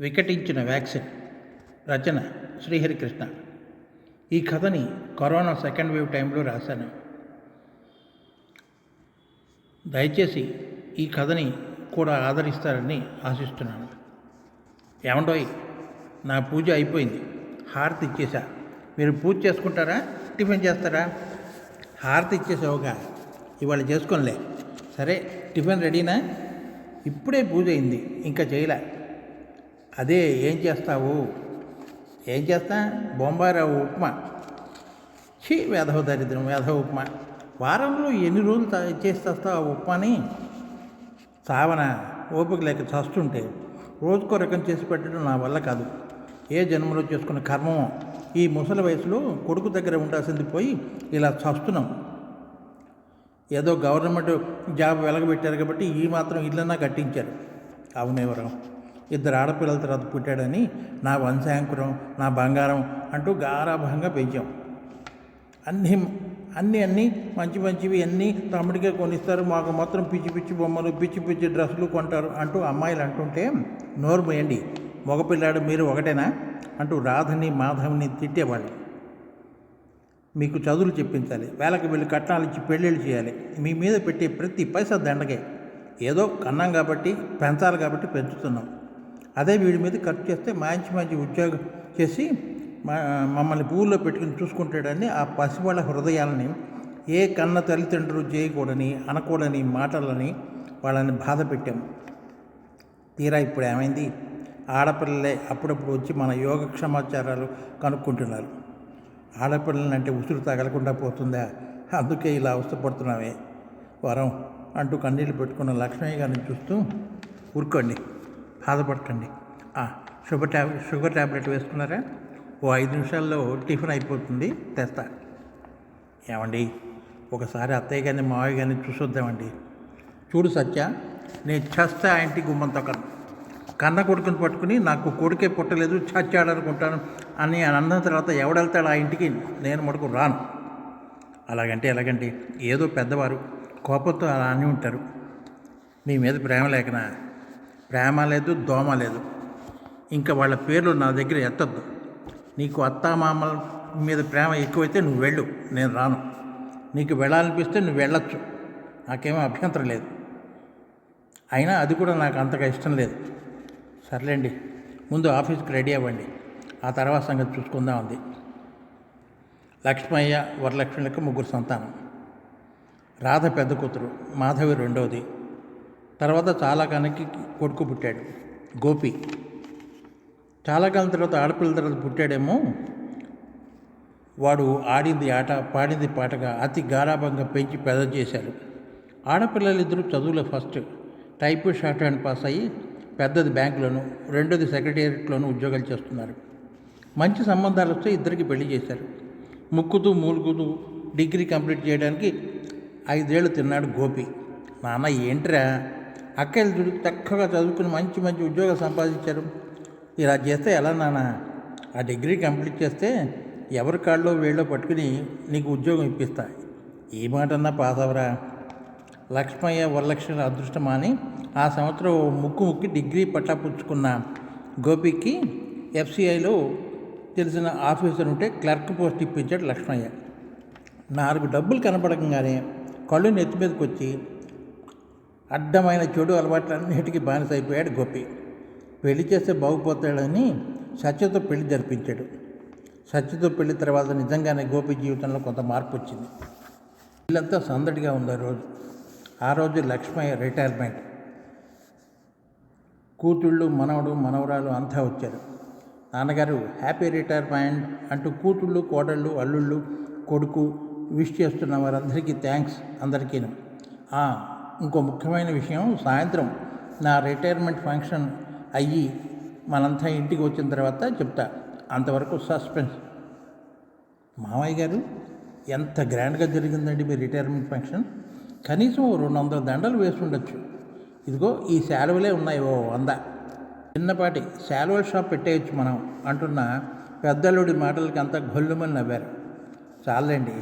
వికటించిన vaccine. రచన శ్రీహరికృష్ణ. ఈ కథని corona second wave టైంలో రాశాను. దయచేసి ఈ కథని కూడా ఆదరిస్తారని ఆశిస్తున్నాను. ఏమండోయ్ నా పూజ అయిపోయింది. హారతి ఇచ్చేసా. మీరు పూజ చేసుకుంటారా? టిఫిన్ చేస్తారా? హారతి ఇచ్చేసావుగా. ఇవాళ చేసుకోనిలే. సరే టిఫిన్ రెడీనా? ఇప్పుడే పూజ అయింది. ఇంకా చేయలే. అదే ఏం చేస్తావు? ఏం చేస్తా? బొంబారావు ఉప్మా. ఛీ వేధవ దరిద్రం వేధవ ఉప్మా. వారంలో ఎన్ని రోజులు తా- చేసి తెస్తావు ఆ ఉప్మాని? సావన ఓపిక లేక చస్తుంటే రోజుకో రకం చేసి పెట్టడం నా వల్ల కాదు. ఏ జన్మలో చేసుకున్న కర్మమో ఈ ముసలి వయసులో కొడుకు దగ్గర ఉండాల్సింది పోయి ఇలా చస్తున్నాం. ఏదో గవర్నమెంట్ జాబ్ వెలగబెట్టారు కాబట్టి ఈ మాత్రం ఇల్లన్నా కట్టించారు. అవునేవరం ఇద్దరు ఆడపిల్లల తర్వాత పుట్టాడని నా వంశాంకురం నా బంగారం అంటూ గారాభంగా పెంచాం. అన్నీ అన్నీ అన్నీ మంచి మంచివి అన్నీ తమ్ముడికే కొనిస్తారు. మాకు మాత్రం పిచ్చి పిచ్చి బొమ్మలు పిచ్చి పిచ్చి డ్రెస్సులు కొంటారు అంటూ అమ్మాయిలు అంటుంటే నోరు పోయండి మగపిల్లాడు మీరు ఒకటేనా? అంటూ రాధని మాధవ్ని తిట్టేవాళ్ళు. మీకు చదువులు చెప్పించాలి వేలకు వెళ్ళి కట్నాలు ఇచ్చి పెళ్ళిళ్ళు చేయాలి. మీ మీద పెట్టే ప్రతి పైసా దండగే ఏదో కన్నాం కాబట్టి పెంచాలి కాబట్టి పెంచుతున్నాం. అదే వీడి మీద ఖర్చు చేస్తే మంచి మంచి ఉద్యోగం చేసి మా- మమ్మల్ని పువ్వుల్లో పెట్టుకుని చూసుకుంటాడని ఆ పసివాళ్ళ హృదయాలని ఏ కన్న తల్లిదండ్రులు చేయకూడని అనకూడని మాటలని వాళ్ళని బాధ పెట్టాం. తీరా ఇప్పుడు ఏమైంది? ఆడపిల్లలే అప్పుడప్పుడు వచ్చి మన యోగ క్షమాచారాలు కనుక్కుంటున్నారు. ఆడపిల్లలంటే ఉసురు తగలకుండా పోతుందా? అందుకే ఇలా అవస్థపడుతున్నామే వరం అంటూ కన్నీళ్ళు పెట్టుకున్న లక్ష్మయ్య గారిని చూస్తూ ఊరుకోండి. బాధపడకండి. షుగర్ ట్యాబ్ షుగర్ ట్యాబ్లెట్ వేసుకున్నారా? ఓ ఐదు నిమిషాల్లో టిఫిన్ అయిపోతుంది తెస్తా. ఏమండి ఒకసారి అత్తయ్య కానీ మావయ్య కానీ చూసొద్దామండి. చూడు సత్య నేను చస్తే ఆ ఇంటి గుమ్మంతో తొక్కను కన్న కొడుకుని పట్టుకుని నాకు కొడుకే పుట్టలేదు చచ్చాడనుకుంటాను అని అన్న తర్వాత ఎవడెళ్తాడు ఆ ఇంటికి? నేను మటుకు రాను. అలాగంటే ఎలాగంటే ఏదో పెద్దవారు కోపంతో అలా అని ఉంటారు. నీ మీద ప్రేమ లేకనా? ప్రేమ లేదు దోమ లేదు. ఇంకా వాళ్ళ పేర్లు నా దగ్గర ఎత్తద్దు. నీకు అత్తామామల మీద ప్రేమ ఎక్కువైతే నువ్వు వెళ్ళు నేను రాను. నీకు వెళ్ళాలనిపిస్తే నువ్వు వెళ్ళొచ్చు. నాకేమీ అభ్యంతరం లేదు. అయినా అది కూడా నాకు అంతగా ఇష్టం లేదు. సర్లేండి ముందు ఆఫీస్కి రెడీ అవ్వండి. ఆ తర్వాత సంగతి చూసుకుందాం అంది. లక్ష్మయ్య వరలక్ష్మిలకు ముగ్గురు సంతానం. రాధ పెద్ద కూతురు మాధవి రెండవది తర్వాత చాలాకాలానికి కొడుకు పుట్టాడు గోపి. చాలా కాలం తర్వాత ఆడపిల్ల తర్వాత పుట్టాడేమో వాడు ఆడింది ఆట పాడింది పాటగా అతి గారాభంగా పెంచి పెద్ద చేశారు. ఆడపిల్లలిద్దరూ చదువులో first type shorthand pass అయ్యి పెద్దది బ్యాంకులోను రెండోది సెక్రటేరియట్లోను ఉద్యోగాలు చేస్తున్నారు. మంచి సంబంధాలు వస్తే ఇద్దరికి పెళ్ళి చేశారు. ముక్కుతూ మూలుగుతూ డిగ్రీ కంప్లీట్ చేయడానికి ఐదేళ్ళు తిన్నాడు గోపి. నాన్న ఏంట్రా? అక్కలు చూడు చక్కగా చదువుకుని మంచి మంచి ఉద్యోగాలు సంపాదించారు ఇలా చేస్తే ఎలా నాన్న? ఆ డిగ్రీ కంప్లీట్ చేస్తే ఎవరి కాళ్ళలో వీళ్ళో పట్టుకుని నీకు ఉద్యోగం ఇప్పిస్తా. ఈ మాటన్నా పాస్ అవరా లక్ష్మయ్య వరలక్ష్మి అదృష్టమా అని ఆ సంవత్సరం ముక్కు ముక్కి డిగ్రీ పట్టా పుచ్చుకున్న. గోపికి ఎఫ్సిఐలో తెలిసిన ఆఫీసర్ ఉంటే క్లర్క్ పోస్ట్ ఇప్పించాడు లక్ష్మయ్య. నాలుగు డబ్బులు కనపడకంగానే కళ్ళు నెత్తి మీదకి వచ్చి అడ్డమైన చెడు అలవాట్లన్నిటికీ బానిస అయిపోయాడు గోపి. పెళ్ళి చేస్తే బాగుపోతాడని సత్యతో పెళ్ళి జరిపించాడు. సత్యతో పెళ్ళి తర్వాత నిజంగానే గోపి జీవితంలో కొంత మార్పు వచ్చింది వీళ్ళంతా సందడిగా ఉంది ఆ రోజు. ఆ రోజు లక్ష్మయ్య రిటైర్మెంట్ కూతుళ్ళు మనవడు మనవరాలు అంతా వచ్చారు. నాన్నగారు హ్యాపీ రిటైర్మెంట్ అంటూ కూతుళ్ళు కోడళ్ళు అల్లుళ్ళు కొడుకు విష్ చేస్తున్న వారందరికీ థ్యాంక్స్ అందరికీ ఇంకో ముఖ్యమైన విషయం సాయంత్రం నా రిటైర్మెంట్ ఫంక్షన్ అయ్యి మనంతా ఇంటికి వచ్చిన తర్వాత చెప్తా. అంతవరకు సస్పెన్స్. మామయ్య గారు ఎంత గ్రాండ్గా జరిగిందండి మీ రిటైర్మెంట్ ఫంక్షన్. కనీసం రెండు వందల దండలు వేసి ఉండొచ్చు ఇదిగో ఈ శాలువలే ఉన్నాయి ఓ వంద. చిన్నపాటి శాలువల షాప్ పెట్టేయచ్చు మనం అంటున్న పెద్దలుడి మాటలకి అంతా గొల్లుమని నవ్వారు. చాలండి.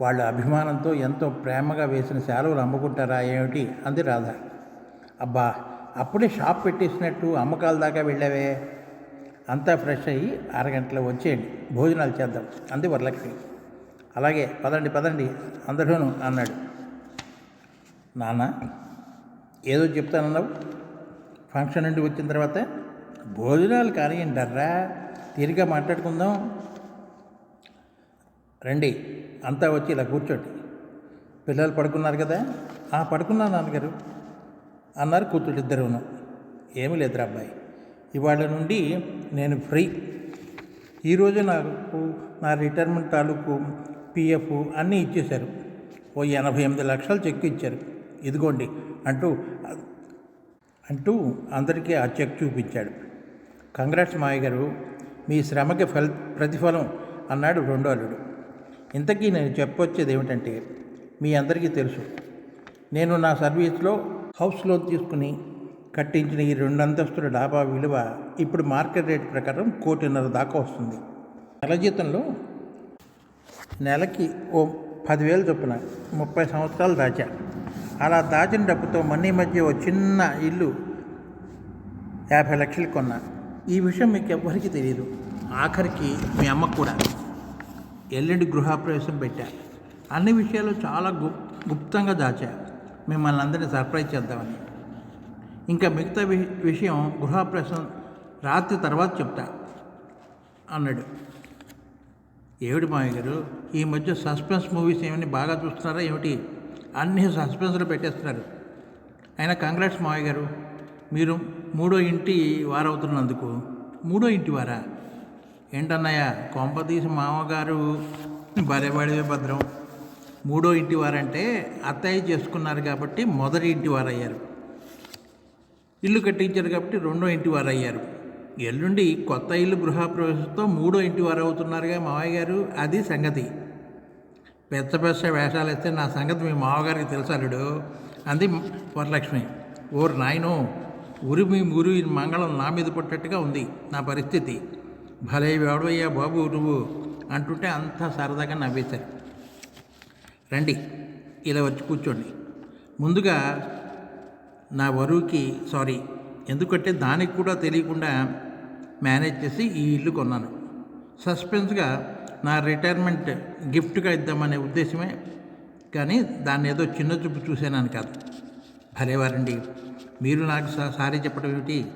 వాళ్ళ అభిమానంతో ఎంతో ప్రేమగా వేసిన శాలువలు అమ్ముకుంటారా ఏమిటి? అంది రాధ. అబ్బా అప్పుడే షాప్ పెట్టేసినట్టు అమ్మకాల దాకా వెళ్ళావే? అంతా ఫ్రెష్ అయ్యి అరగంటలో వచ్చేయండి. భోజనాలు చేద్దాం అంది వరలక్ష్మి. అలాగే పదండి పదండి అందరూను అన్నాడు. నాన్న ఏదో చెప్తానన్నావు? ఫంక్షన్ నుండి వచ్చిన తర్వాత? భోజనాలు కానివ్వండి రా తీరిగా మాట్లాడుకుందాం. రండి అంతా వచ్చి ఇలా కూర్చోండి. పిల్లలు పడుకున్నారు కదా? ఆ పడుకున్నా నాన్నగారు. అన్నారు కూతురు ఇద్దరును. ఏమీ లేదురా అబ్బాయి. ఇవాళ నుండి నేను ఫ్రీ. ఈరోజు నాకు నా రిటైర్మెంట్ తాలూకు పిఎఫ్ అన్నీ ఇచ్చేశారు. ఓ ఎనభై ఎనిమిది లక్షలు చెక్ ఇచ్చారు. ఇదిగోండి అంటూ అంటూ అందరికీ ఆ చెక్ చూపించాడు. కంగ్రాట్స్ మాయ గారు మీ శ్రమకి ఫల్ ప్రతిఫలం అన్నాడు రెండో అల్లుడు. ఇంతకీ నేను చెప్పొచ్చేది ఏమిటంటే మీ అందరికీ తెలుసు. నేను నా సర్వీస్లో హౌస్ లోన్ తీసుకుని కట్టించిన ఈ రెండు అంతస్తుల డాబా విలువ ఇప్పుడు మార్కెట్ రేట్ ప్రకారం కోటిన్నర దాకా వస్తుంది. నెల జీతంలో నెలకి ఓ పదివేలు చొప్పున ముప్పై సంవత్సరాలు దాచా. అలా దాచిన డబ్బుతో మనీ మధ్య ఓ చిన్న ఇల్లు యాభై లక్షలు కొన్నా. ఈ విషయం మీకు ఎవ్వరికీ తెలియదు ఆఖరికి మీ అమ్మకు కూడా. ఎల్లుండి గృహప్రవేశం పెట్టా. అన్ని విషయాలు చాలా గు గుప్తంగా దాచా. మిమ్మల్ని అందరినీ సర్ప్రైజ్ చేద్దామని. ఇంకా మిగతా విషయం గృహప్రవేశం రాత్రి తర్వాత చెప్తా అన్నాడు. ఏమిటి మావయ్య గారు ఈ మధ్య సస్పెన్స్ మూవీస్ ఏమని బాగా చూస్తున్నారా ఏమిటి? అన్ని సస్పెన్స్లో పెట్టేస్తున్నారు. అయినా కంగ్రాట్స్ మామయ్య గారు మీరు మూడో ఇంటి వారవుతున్నందుకు మూడో ఇంటి వారా? ఏంటన్నయ్య కొంపతీసి మామగారు భార్యపడే భద్రం. మూడో ఇంటి వారంటే అత్తయ్య చేసుకున్నారు కాబట్టి మొదటి ఇంటి వారయ్యారు. ఇల్లు కట్టించారు కాబట్టి రెండో ఇంటి వారు అయ్యారు ఎల్లుండి కొత్త ఇల్లు గృహప్రవేశంతో మూడో ఇంటి వారు అవుతున్నారుగా మావయ్య గారు. అది సంగతి. పెద్ద పెద్ద వేషాలు వేస్తే నా సంగతి మీ మామగారికి తెలుసాలుడు అంది వరలక్ష్మి. ఓరు నాయనో ఉరిమి మురి మంగళం నా మీద పట్టట్టుగా ఉంది. నా పరిస్థితి. భలే వాడవయ్యా బాబు నువ్వు అంటుంటే అంత సరదాగా నవ్వేశారు. రండి ఇలా వచ్చి కూర్చోండి. ముందుగా నా వరువుకి సారీ ఎందుకంటే దానికి కూడా తెలియకుండా మేనేజ్ చేసి ఈ ఇల్లు కొన్నాను. సస్పెన్స్గా నా రిటైర్మెంట్ గిఫ్ట్గా ఇద్దామనే ఉద్దేశమే కానీ దాన్ని ఏదో చిన్న చూపు చూసానని కాదు. భలేవారండి మీరు నాకు సారీ చెప్పడం ఏమిటి?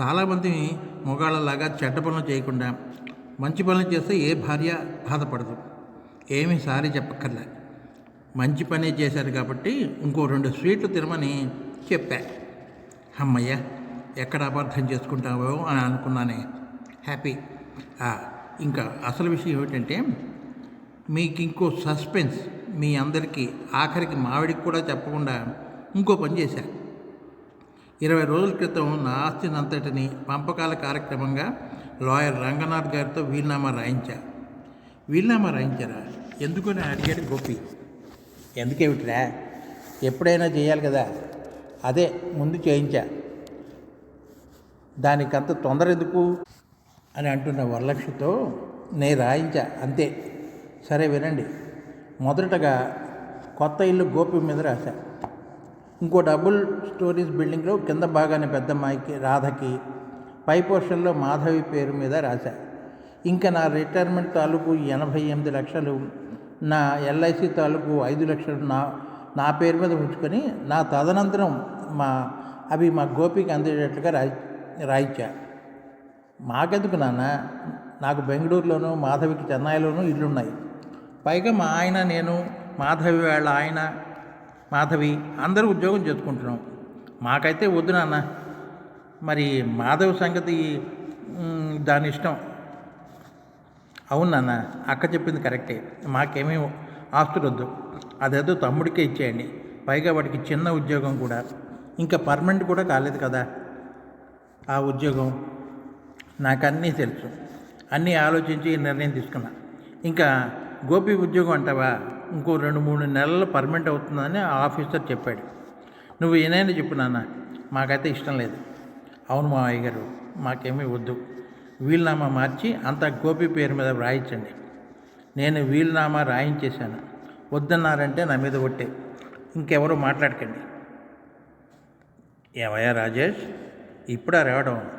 చాలామంది మొగాళ్ళలాగా చెడ్డ పనులు చేయకుండా మంచి పనులు చేస్తే ఏ భార్య బాధపడదు. ఏమీ సారీ చెప్పక్కర్లే. మంచి పని చేశారు కాబట్టి ఇంకో రెండు స్వీట్లు తినమని చెప్పా. అమ్మయ్య ఎక్కడ అపార్థం చేసుకుంటావో అని అనుకున్నానే. హ్యాపీ. ఇంకా అసలు విషయం ఏమిటంటే మీకు ఇంకో సస్పెన్స్ మీ అందరికీ ఆఖరికి మావిడికి కూడా చెప్పకుండా ఇంకో పని చేశారు ఇరవై రోజుల క్రితం నా ఆస్తినంతటిని పంపకాల కార్యక్రమంగా లాయర్ రంగనాథ్ గారితో వీలునామా రాయించా. వీలునామా రాయించారా? ఎందుకని అడిగాడు గోపి. ఎందుకేమిట్రా? ఎప్పుడైనా చేయాలి కదా. అదే ముందు చేయించా. దానికంత తొందర ఎందుకు? అని అంటున్న వరలక్ష్మితో నేను రాయించా అంతే. సరే వినండి. మొదటగా కొత్త ఇల్లు గోపి మీద రాశా. ఇంకో డబుల్ స్టోరీస్ బిల్డింగ్లో కింద భాగాన్ని పెద్దమ్మాయికి రాధకి పై పోర్షన్లో మాధవి పేరు మీద రాశా. ఇంకా నా రిటైర్మెంట్ తాలూకు ఎనభై ఎనిమిది లక్షలు నా ఎల్ఐసి తాలూకు ఐదు లక్షలు నా నా పేరు మీద ఉంచుకొని నా తదనంతరం మా అవి మా గోపికి అందేటట్లుగా రాయి రాయించా మాకెందుకు నాన్న? నాకు బెంగళూరులోనూ మాధవికి చెన్నైలోనూ ఇల్లున్నాయి. పైగా మా ఆయన నేను మాధవి వాళ్ళ ఆయన మాధవి అందరూ ఉద్యోగం చేసుకుంటున్నాం మాకైతే వద్దు నాన్న. మరి మాధవి సంగతి దాని ఇష్టం. అవును నాన్న అక్క చెప్పింది కరెక్టే. మాకేమీ ఆస్తులు వద్దు అదేదో తమ్ముడికే ఇచ్చేయండి. పైగా వాడికి చిన్న ఉద్యోగం కూడా. ఇంకా పర్మనెంట్ కూడా కాలేదు కదా. ఆ ఉద్యోగం నాకు అన్నీ తెలుసు. అన్నీ ఆలోచించి ఈ నిర్ణయం తీసుకున్నా. ఇంకా గోపి ఉద్యోగం అంటావా? ఇంకో రెండు మూడు నెలల్లో పర్మనెంట్ అవుతుందని ఆ ఆఫీసర్ చెప్పాడు. నువ్వు ఏనైనా చెప్పు నాన్న మాకైతే ఇష్టం లేదు. అవును మా అయ్య గారు మాకేమీ వద్దు. వీలునామా మార్చి అంతా గోపి పేరు మీద రాయించండి నేను వీలునామా రాయించేశాను. వద్దన్నారంటే నా మీద ఒట్టే. ఇంకెవరో మాట్లాడకండి. ఏమయ్యా రాజేష్ ఇప్పుడా రావడం?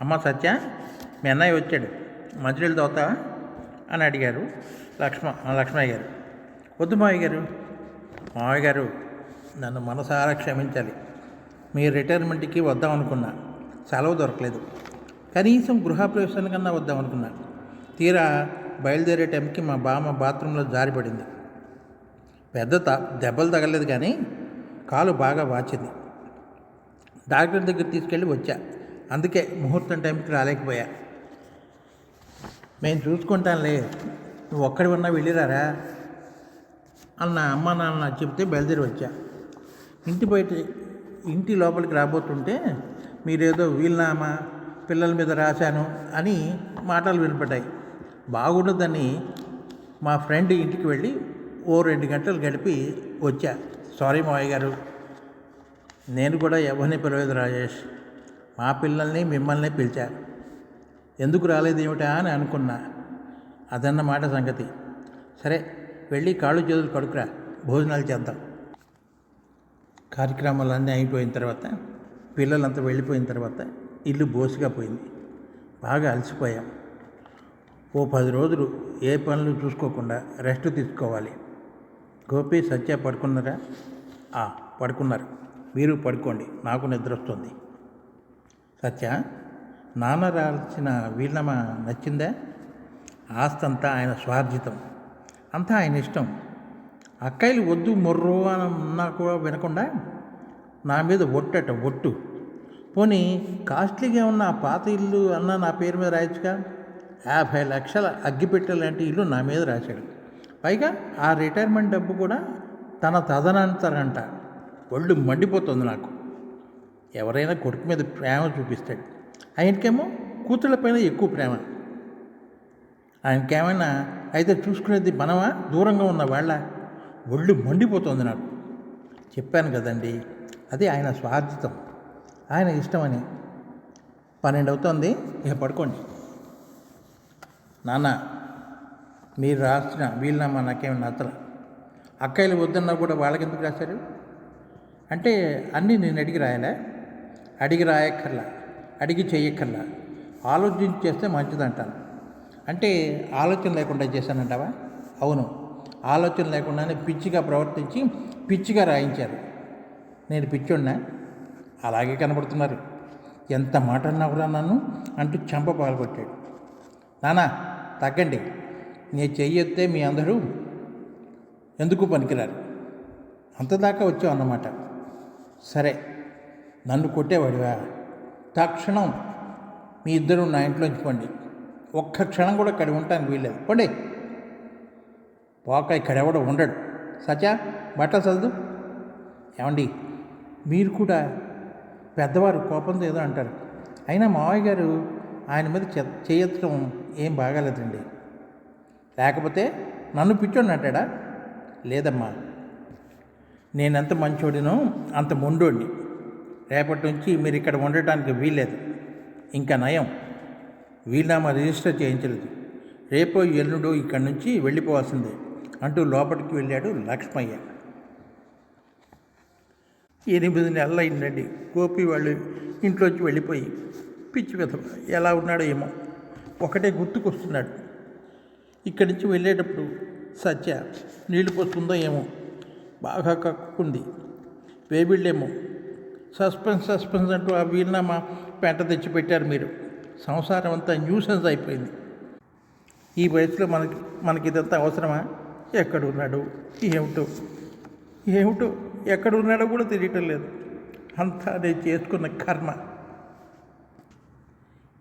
అమ్మ సత్య మీ అన్నయ్య వచ్చాడు. మధ్యలో తోతావా అని అడిగారు లక్ష్మ లక్ష్మయ్య గారు. వద్దు మావయ్య గారు. మావయ్య గారు నన్ను మనసారా క్షమించాలి. మీ రిటైర్మెంట్కి వద్దాం అనుకున్నా. సెలవు దొరకలేదు. కనీసం గృహప్రవేశానికన్నా వద్దాం అనుకున్నా. తీరా బయలుదేరే టైంకి మా బామ్మ బాత్రూంలో జారిపడింది పెద్ద త దెబ్బలు తగలేదు కానీ కాలు బాగా వాచింది. డాక్టర్ దగ్గర తీసుకెళ్ళి వచ్చా. అందుకే ముహూర్తం టైంకి రాలేకపోయా. మేము చూసుకుంటానులే. నువ్వు ఒక్కడి ఉన్నా వెళ్ళిరారా? అన్న అమ్మ నాన్న చెప్తే బయలుదేరి వచ్చా. ఇంటి బయట ఇంటి లోపలికి రాబోతుంటే మీరేదో వీలునామా పిల్లల మీద రాశాను అని మాటలు వినపడ్డాయి. బాగుండదని మా ఫ్రెండ్ ఇంటికి వెళ్ళి ఓ రెండు గంటలు గడిపి వచ్చా. సారీ మావయ్య గారు. నేను కూడా ఎవరిని పిలవలేదు రాజేష్. మా పిల్లల్ని మిమ్మల్ని పిలిచా. ఎందుకు రాలేదేమిటా అని అనుకున్నా. అదన్నమాట సంగతి. సరే వెళ్ళి కాళ్ళు చేతులు కడుకురా భోజనాలు చేద్దాం. కార్యక్రమాలన్నీ అయిపోయిన తర్వాత పిల్లలంతా వెళ్ళిపోయిన తర్వాత ఇల్లు బోసిగా పోయింది. బాగా అలసిపోయాం. ఓ పది రోజులు ఏ పనులు చూసుకోకుండా రెస్ట్ తీసుకోవాలి. గోపి సత్య పడుకున్నారా? ఆ, పడుకున్నారు. మీరు పడుకోండి నాకు నిద్ర వస్తుంది. సత్య నాన్న రాల్సిన వీళ్ళమా నచ్చిందా? ఆస్తంతా ఆయన స్వార్జితం. అంతా ఆయన ఇష్టం. అక్కాయిలు వద్దు మొర్రో అని అన్నా కూడా వినకుండా నా మీద ఒట్టట ఒట్టు. పోనీ కాస్ట్లీగా ఉన్న ఆ పాత ఇల్లు అన్న నా పేరు మీద రాయొచ్చుగా? యాభై లక్షల అగ్గిపెట్టె లాంటి ఇల్లు నా మీద రాశాడు. పైగా ఆ రిటైర్మెంట్ డబ్బు కూడా తన తదనంతరంట. ఒళ్ళు మండిపోతుంది నాకు. ఎవరైనా కొడుకు మీద ప్రేమ చూపిస్తాడు ఆయనకేమో కూతుళ్ళ పైన ఎక్కువ ప్రేమ. ఆయనకేమైనా అయితే చూసుకునేది మనమా? దూరంగా ఉన్న వాళ్ళ? ఒళ్ళు మండిపోతుంది నాకు. చెప్పాను కదండి అది ఆయన స్వార్థితం. ఆయన ఇష్టమని. పన్నెండు అవుతోంది ఇక పడుకోండి. నాన్న మీరు రాసిన వీలునామా నాకేమి నచ్చల. అక్కాయిలు వద్దన్నా కూడా వాళ్ళకి ఎందుకు రాశారు? అంటే అన్నీ నేను అడిగి రాయాలా? అడిగి రాయక్కర్లా అడిగి చేయక్కర్లా ఆలోచించి చేస్తే మంచిదంటాను. అంటే ఆలోచన లేకుండా చేశానంటావా? అవును. ఆలోచన లేకుండానే పిచ్చిగా ప్రవర్తించి పిచ్చిగా రాయించారు. నేను పిచ్చోడినా? అలాగే కనబడుతున్నారు. ఎంత మాట అన్నావురా నన్ను అంటూ చెంప పాల్గొట్టాడు. నానా తగ్గండి. నేను చెయ్యొత్తే మీ అందరూ ఎందుకు పనికిరారు? అంతదాకా వచ్చావు అన్నమాట సరే నన్ను కొట్టేవాడివా? తక్షణం మీ ఇద్దరు నా ఇంట్లోంచి పండి. ఒక్క క్షణం కూడా ఇక్కడ ఉండటానికి వీల్లేదు. పండి. పోక ఇక్కడ ఎవడో ఉండడు. సచా బట్టలు చదువు ఏమండి? మీరు కూడా పెద్దవారు కోపంతో ఏదో అంటారు. అయినా మావయ్య గారు ఆయన మీద చె ఏం బాగాలేదండి. లేకపోతే నన్ను పిచ్చోడిని అంటాడా? లేదమ్మా. నేనెంత మంచోడినో అంత మొండోడిని. రేపటి నుంచి మీరు ఇక్కడ ఉండటానికి వీల్లేదు. ఇంకా నయం. వీలునామా రిజిస్టర్ చేయించలేదు. రేపో ఎల్లుడో ఇక్కడి నుంచి వెళ్ళిపోవాల్సిందే అంటూ లోపలికి వెళ్ళాడు లక్ష్మయ్య. ఎనిమిది నెలలు అయిందండి. గోపి వాళ్ళు ఇంట్లోంచి వెళ్ళిపోయి పిచ్చి విధ ఎలా ఉన్నాడో ఏమో ఒకటే గుర్తుకొస్తున్నాడు. ఇక్కడి నుంచి వెళ్ళేటప్పుడు సత్య నీళ్ళు పోస్తుందో ఏమో బాగా కక్కుంది వేబిళ్ళేమో సస్పెన్స్ సస్పెన్స్ అంటూ ఆ వీలునామా పెంట తెచ్చి పెట్టారు మీరు. సంసారం అంతా న్యూసెన్స్ అయిపోయింది. ఈ వయసులో మనకి మనకి ఇదంతా అవసరమా? ఎక్కడున్నాడు? ఏమిటో? ఏమిటో? ఎక్కడున్నాడో కూడా తెలియటం లేదు. అంతా నేను చేసుకున్న కర్మ.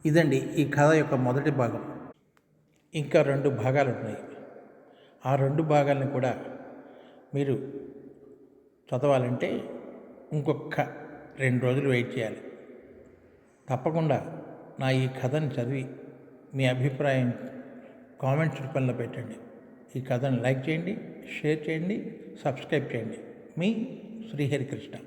ఇదండి ఈ కథ యొక్క మొదటి భాగం. ఇంకా రెండు భాగాలు ఉన్నాయి ఆ రెండు భాగాలను కూడా మీరు చదవాలంటే ఇంకొక రెండు రోజులు వెయిట్ చేయాలి. తప్పకుండా నా ఈ కథను చదివి మీ అభిప్రాయం కామెంట్స్ రూపంలో పెట్టండి. ఈ కథను లైక్ చేయండి షేర్ చేయండి సబ్స్క్రైబ్ చేయండి. మీ శ్రీహరికృష్ణ.